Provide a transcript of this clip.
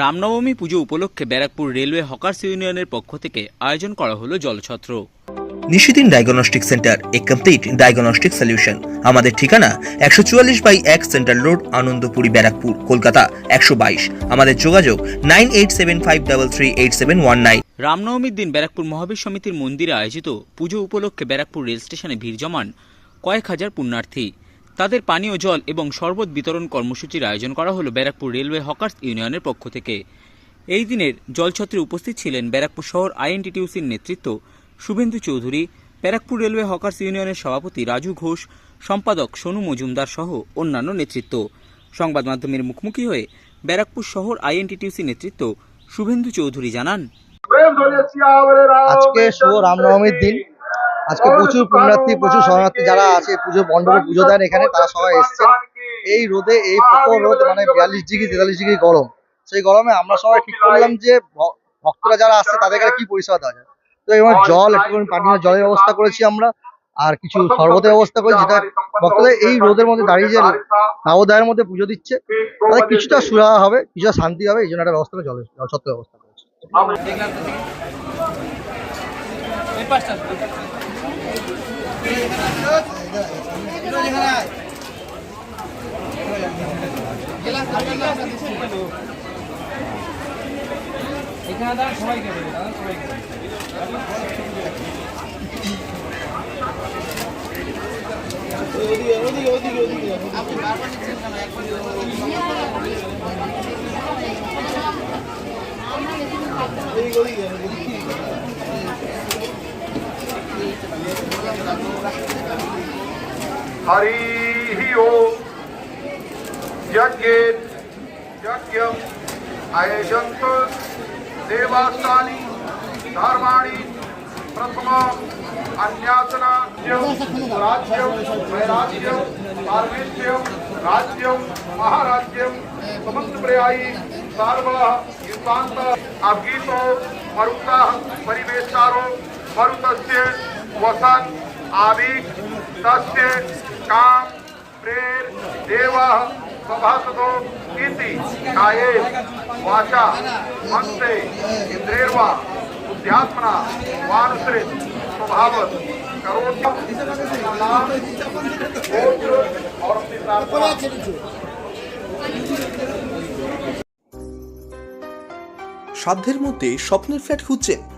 রামনবমী পুজো উপলক্ষে Barrackpore railway hawkers ইউনিয়নের পক্ষ থেকে আয়োজন করা হলো জলছত্র। নিশিদিন ডায়াগনস্টিক সেন্টার এ কমপ্লিট ডায়াগনস্টিক সলিউশন। আমাদের ঠিকানা একশো চুয়াল্লিশ বাই এক সেন্ট্রাল রোড আনন্দপুরি ব্যারাকপুর কলকাতা একশো বাইশ। আমাদের যোগাযোগ nine eight seven five double three eight seven one nine. রামনবমীর দিন ব্যারাকপুর মহাবীর সমিতির মন্দিরে আয়োজিত পুজো উপলক্ষে ব্যারাকপুর রেল স্টেশনে ভিড় জমান কয়েক হাজার পুণ্যার্থী। তাদের পানীয় জল এবং শরবত বিতরণ কর্মসূচির আয়োজন করা হলো ব্যারাকপুর রেলওয়ে হকার্স ইউনিয়নের পক্ষ থেকে। এই দিনের জলছত্রে উপস্থিত ছিলেন ব্যারাকপুর শহর আইএনটিটিউসির নেতৃত্ব শুভেন্দু চৌধুরী ব্যারাকপুর রেলওয়ে হকার্স ইউনিয়নের সভাপতি রাজু ঘোষ সম্পাদক সোনু মজুমদার সহ অন্যান্য নেতৃত্ব। সংবাদ মাধ্যমের মুখোমুখি হয়ে ব্যারাকপুর শহর আইএনটিটিউসি নেতৃত্ব শুভেন্দু চৌধুরী জানান আজকে শুভ রামনবমীর দিন। আজকে প্রচুর পুণ্যার্থী, প্রচুর শরণার্থী যারা আছে, পুজো মণ্ডপে পুজো দেন এখানে, তারা সবাই এসছেন। এই রোদে, এই প্রখর রোদ মানে বিয়াল্লিশ ডিগ্রি, তেতাল্লিশ ডিগ্রি গরম। সেই গরমে আমরা সবাই ঠিক করলাম যে ভক্তরা যারা আসছে, তাদের কাছে কি পরিষেবা দেওয়া যায়? তো এবার জল একটুখানি পানীয় জলের ব্যবস্থা করেছি আমরা। আর কিছু শরবতের ব্যবস্থা করেছি, যেটা ভক্তদের এই রোদের মধ্যে দাঁড়িয়ে যে নাবোদয়ের মধ্যে পুজো দিচ্ছে তাদের কিছুটা সুরাহা হবে, কিছুটা শান্তি হবে, এই জন্য একটা ব্যবস্থা জলের জলছত্রের ব্যবস্থা করেছি। এখানে দাঁড়া সবাই দেবে দাঁড়া ওদিকে ওদিকে ওদিকে আপনি বারবার নিচ্ছেন কেন একবার हरि ओम। यज्ञ यज्ञम देवास्ता देवास्थानी धर्माणी प्रथम अन्यासनाज्यम राज्यम, वैराज्यम महाराज्यम समस्त प्रयायी सर्व अभीतो, मरुता परिवेशारो वसन आविक् तस्य काम प्रेर देवः सभासदो इति काये वाचा मन्त्रे इन्द्रिर्वा बुद्ध्यात्मना वानुसृत स्वभावत करोति नाम गोत्र और अपनी प्रार्थना সাধ্যের মধ্যে স্বপ্নের ফ্ল্যাট খুঁজছেন